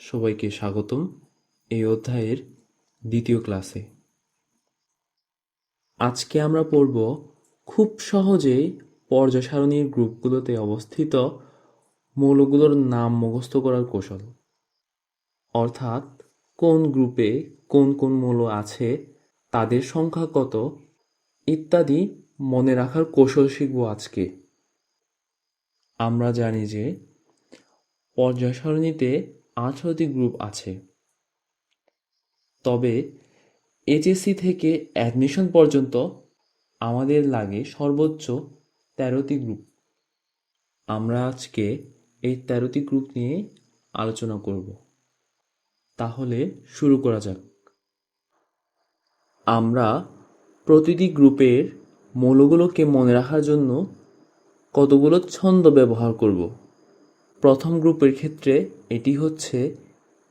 সবাইকে স্বাগতম এই অধ্যায়ের দ্বিতীয় ক্লাসে। আজকে আমরা পড়ব খুব সহজেই পর্যায় সারণীর গ্রুপগুলোতে অবস্থিত মৌলগুলোর নাম মুখস্থ করার কৌশল। অর্থাৎ কোন গ্রুপে কোন কোন মৌল আছে, তাদের সংখ্যা কত, ইত্যাদি মনে রাখার কৌশল শিখব আজকে। আমরা জানি যে পর্যায় সারণীতে আঠারোটি গ্রুপ আছে। তবে এইচএসসি থেকে অ্যাডমিশন পর্যন্ত আমাদের লাগে সর্বোচ্চ তেরোটি গ্রুপ। আমরা আজকে এই তেরোটি গ্রুপ নিয়ে আলোচনা করব। তাহলে শুরু করা যাক। আমরা প্রতিটি গ্রুপের মৌলগুলোকে মনে রাখার জন্য কতগুলো ছন্দ ব্যবহার করব? প্রথম গ্রুপের ক্ষেত্রে এটি হচ্ছে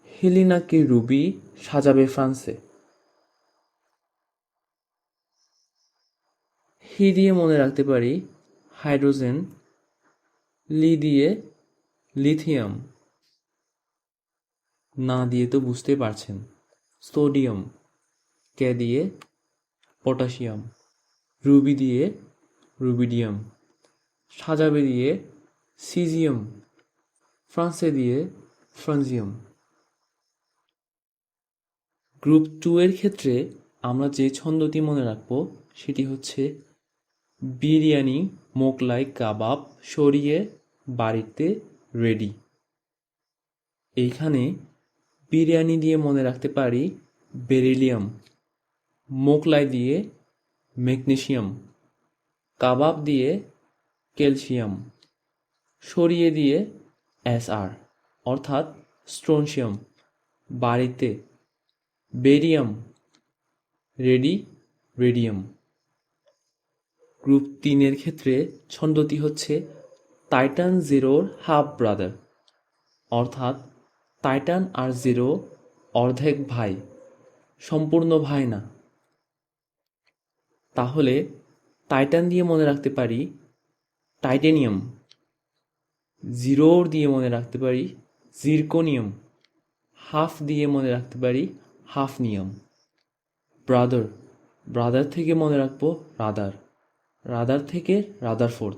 হেলিনাকে রুবি সাজাবে ফ্রান্সে। হি দিয়ে মনে রাখতে পারি হাইড্রোজেন, লি দিয়ে লিথিয়াম। না দিয়ে তো বুঝতে পারছেন। সোডিয়াম, কে দিয়ে? পটাশিয়াম। রুবি দিয়ে রুবিডিয়াম। সাজাবে দিয়ে সিজিয়াম। ফ্রান্সে দিয়ে ফ্রান্সিয়াম গ্রুপ টু এর ক্ষেত্রে আমরা যে ছন্দটি মনে রাখব, সেটি হচ্ছে বিরিয়ানি, মোগলাই, কাবাব সরিয়ে বাড়িতে রেডি এইখানে বিরিয়ানি দিয়ে মনে রাখতে পারি বেরিলিয়াম মোগলাই দিয়ে ম্যাগনেশিয়াম কাবাব দিয়ে ক্যালসিয়াম সরিয়ে দিয়ে এসআর, অর্থাৎ স্ট্রোনশিয়াম, বাড়িতে বেরিয়াম, রেডি, রেডিয়াম। গ্রুপ তিনের ক্ষেত্রে ছন্দটি হচ্ছে টাইটান জিরোর হাফ ব্রাদার, অর্থাৎ টাইটান আর জিরো অর্ধেক ভাই, সম্পূর্ণ ভাই না। তাহলে টাইটান দিয়ে মনে রাখতে পারি টাইটেনিয়াম। জিরোর দিয়ে মনে রাখতে পারি, জিরকোনিয়াম, হাফ দিয়ে মনে রাখতে পারি, হাফ নিয়ম। ব্রাদার ব্রাদার থেকে মনে রাখব রাদার। রাদার থেকে রাদার ফোর্থ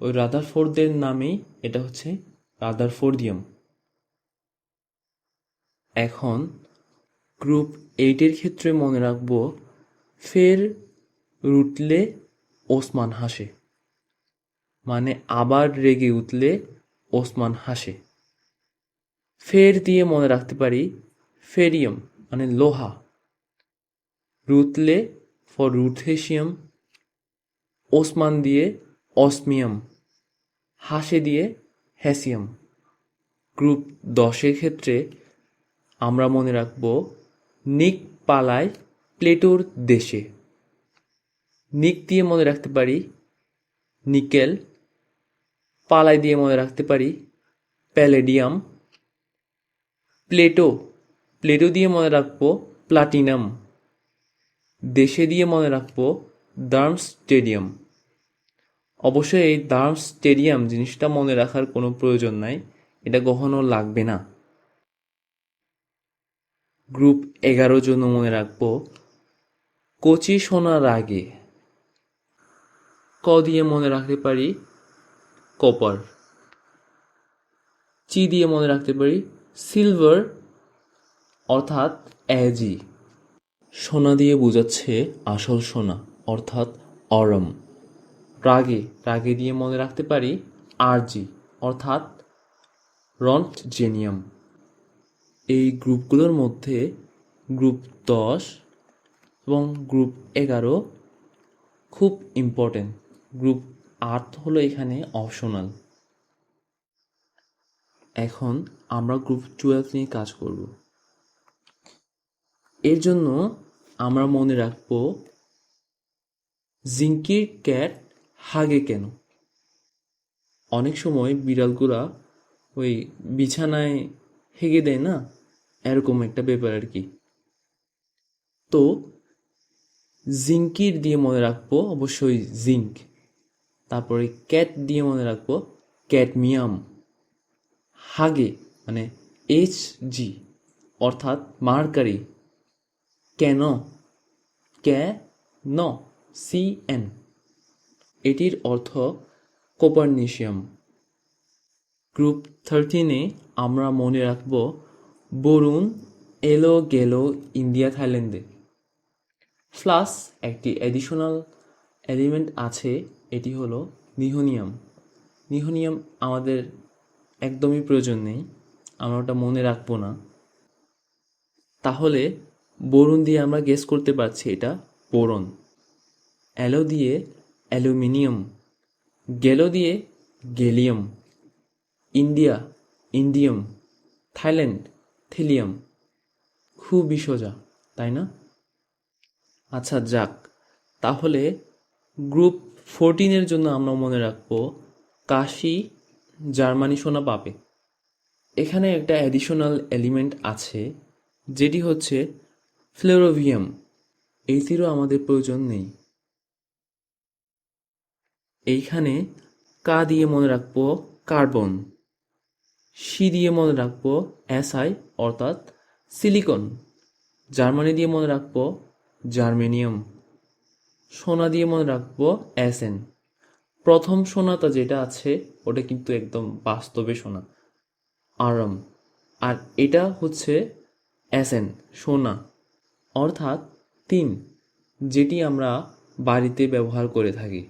ওই রাদার ফোর্থদের নামেই এটা হচ্ছে রাদার ফোর্ডিয়াম এখন গ্রুপ এইটের ক্ষেত্রে মনে রাখব ফের রুটলে ওসমান হাসে। মানে আবার রেগে উঠলে ওসমান হাসে। ফের দিয়ে মনে রাখতে পারি, ফেরিয়াম মানে লোহা। রুতলে ফর রুথেশিয়াম, ওসমান দিয়ে অসমিয়াম, হাসে দিয়ে হ্যাসিয়াম। গ্রুপ দশের ক্ষেত্রে আমরা মনে রাখব, নিক পালায় প্লেটোর দেশে। নিক দিয়ে মনে রাখতে পারি, নিকেল পালাই দিয়ে মনে রাখতে পারি, প্যালেডিয়াম। প্লেটো প্লেটো দিয়ে মনে রাখব প্লাটিনাম। দেশে দিয়ে মনে রাখব দার্ম স্টেডিয়াম। অবশ্যই এই দার্ম স্টেডিয়াম জিনিসটা মনে রাখার কোনো প্রয়োজন নাই, এটা কখনো লাগবে না। গ্রুপ এগারো জন্য মনে রাখব, কচি শোনার আগে। ক দিয়ে মনে রাখতে পারি কপার চি দিয়ে মনে রাখতে পারি সিলভার অর্থাৎ অ্যাজি সোনা দিয়ে বোঝাচ্ছে আসল সোনা, অর্থাৎ অরম রাগে রাগে দিয়ে মনে রাখতে পারি আরজি অর্থাৎ রন্ট জেনিয়াম এই গ্রুপগুলোর মধ্যে গ্রুপ দশ এবং গ্রুপ এগারো খুব ইম্পর্টেন্ট গ্রুপ আট হলো এখানে অপশনাল। এখন আমরা গ্রুপ টুয়েলভ নিয়ে কাজ করব। এর জন্য আমরা মনে রাখব, জিঙ্কির ক্যাট হাগে কেন? অনেক সময় বিড়ালগুলা ওই বিছানায় হেগে দেয় না? এরকম একটা ব্যাপার আর কি। তো জিঙ্কির দিয়ে মনে রাখব, অবশ্যই জিঙ্ক। তারপরে ক্যাট দিয়ে মনে রাখব, ক্যাটমিয়াম। হাগে মানে এইচ জি অর্থাৎ মার্কারি। কেন? কে ন সি এন এটির অর্থ কোপারনিশিয়াম। গ্রুপ থার্টিনে আমরা মনে রাখব, বরুণ এলো গেল ইন্ডিয়া, থাইল্যান্ডে। প্লাস একটি অ্যাডিশনাল এলিমেন্ট আছে এটি হলো নিহোনিয়াম। নিহোনিয়াম আমাদের একদমই প্রয়োজন নেই, আমরা ওটা মনে রাখব না। তাহলে বরুণ দিয়ে আমরা গেস করতে পারছি এটা বোরন। অ্যালো দিয়ে অ্যালুমিনিয়াম গেলো দিয়ে gallium India, indium, Thailand, thallium. খুবই সোজা, তাই না? আচ্ছা যাক, তাহলে গ্রুপ ফোরটিনের জন্য আমরা মনে রাখব কাশি, জার্মানি সোনা পাবে। এখানে একটা অ্যাডিশনাল এলিমেন্ট আছে, যেটি হচ্ছে ফ্লোরোভিয়াম এইটিরও আমাদের প্রয়োজন নেই। এইখানে কা দিয়ে মনে রাখব কার্বন, সি দিয়ে মনে রাখব এসআই, অর্থাৎ সিলিকন জার্মানি দিয়ে মনে রাখব জার্মেনিয়াম সোনা দিয়ে মনে রাখব এসএন প্রথম সোনাটা যেটা আছে, ওটা কিন্তু একদম বাস্তবে সোনা। আরাম। আর এটা হচ্ছে এসএন সোনা। অর্থাৎ তিন, যেটি আমরা বাড়িতে ব্যবহার করে থাকি।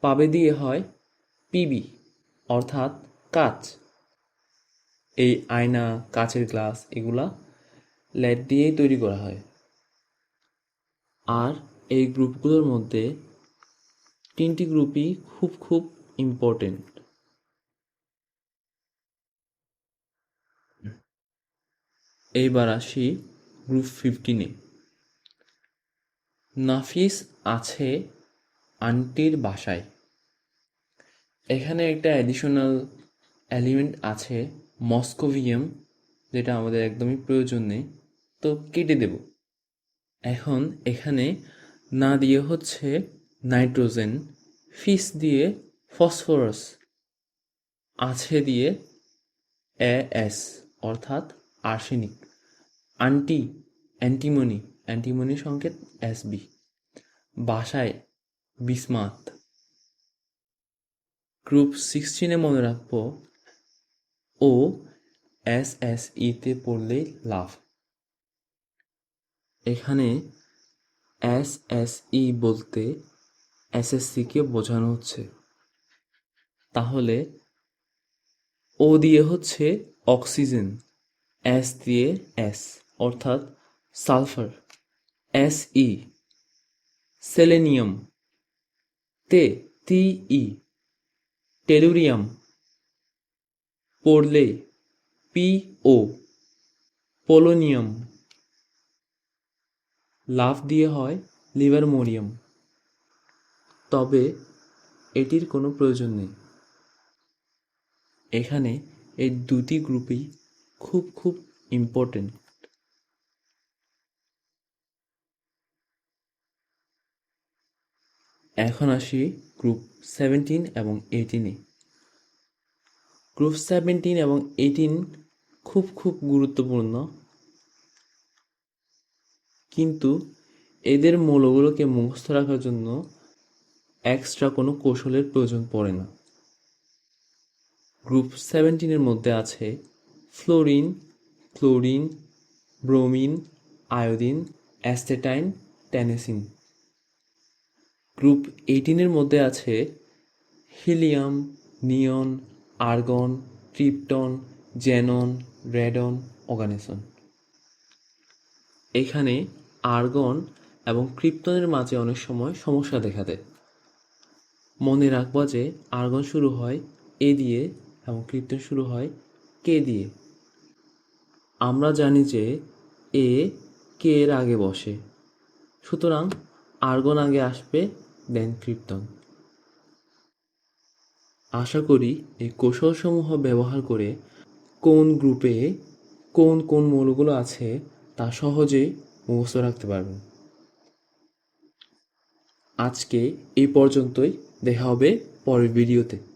পাবে দিয়ে হয় পিবি, অর্থাৎ কাচ। এই আয়না, কাচের গ্লাস, এগুলা লেড দিয়েই তৈরি করা হয়। আর এই গ্রুপগুলোর মধ্যে তিনটি গ্রুপই খুব খুব ইম্পর্টেন্ট এইবার আসি গ্রুপ ফিফটিনে নাফিস আছে আন্টির বাসায়। এখানে একটা অ্যাডিশনাল এলিমেন্ট আছে মস্কোভিয়াম যেটা আমাদের একদমই প্রয়োজন নেই। তো কেটে দেব। এখন এখানে না দিয়ে হচ্ছে নাইট্রোজেন, ফিস দিয়ে ফসফরাস, আছে দিয়ে এ এস, অর্থাৎ আর্সেনিক, আন্টি, অ্যান্টিমনি অ্যান্টিমনি সংকেত এস বি, বাসায় বিসমাত। গ্রুপ সিক্সটিনে মনে রাখব, ও এস এস ইতে পড়লেই লাভ। এখানে এস এস ই বলতে এসএসসিকে বোঝানো হচ্ছে। তাহলে ও দিয়ে হচ্ছে অক্সিজেন, এস দিয়ে এস, অর্থাৎ সালফার এস ই সেলেনিয়াম, তে টি ই টেলুরিয়াম, পড়লে পি ও, পোলোনিয়াম। লাভ দিয়ে হয় লিভার লিভারমোরিয়াম তবে এটির কোনো প্রয়োজন নেই। এখানে এই দুটি গ্রুপই খুব খুব ইম্পর্টেন্ট এখন আসি গ্রুপ সেভেন্টিন এবং এইটিনে গ্রুপ সেভেন্টিন এবং এইটিন খুব খুব গুরুত্বপূর্ণ। কিন্তু এদের মৌলগুলোকে মুখস্থ রাখার জন্য এক্সট্রা কোনো কৌশলের প্রয়োজন পড়ে না। গ্রুপ সেভেন্টিনের মধ্যে আছে fluorine chlorine bromine iodine astatine tennessine group এইটিনের মধ্যে আছে helium neon argon krypton xenon radon oganesson এখানে আর্গন এবং ক্রিপ্টনের মাঝে অনেক সময় সমস্যা দেখা দেয়। মনে রাখবা যে আর্গন শুরু হয় এ দিয়ে এবং ক্রিপ্টন শুরু হয় কে দিয়ে। আমরা জানি যে এ কে এর আগে বসে। সুতরাং আর্গন আগে আসবে, দেন ক্রিপ্টন। আশা করি এই কৌশলসমূহ ব্যবহার করে কোন গ্রুপে কোন কোন মৌলগুলো আছে তা সহজেই মুখস্থ রাখতে পারবেন। আজকে এই পর্যন্তই। দেখা হবে পরের ভিডিওতে।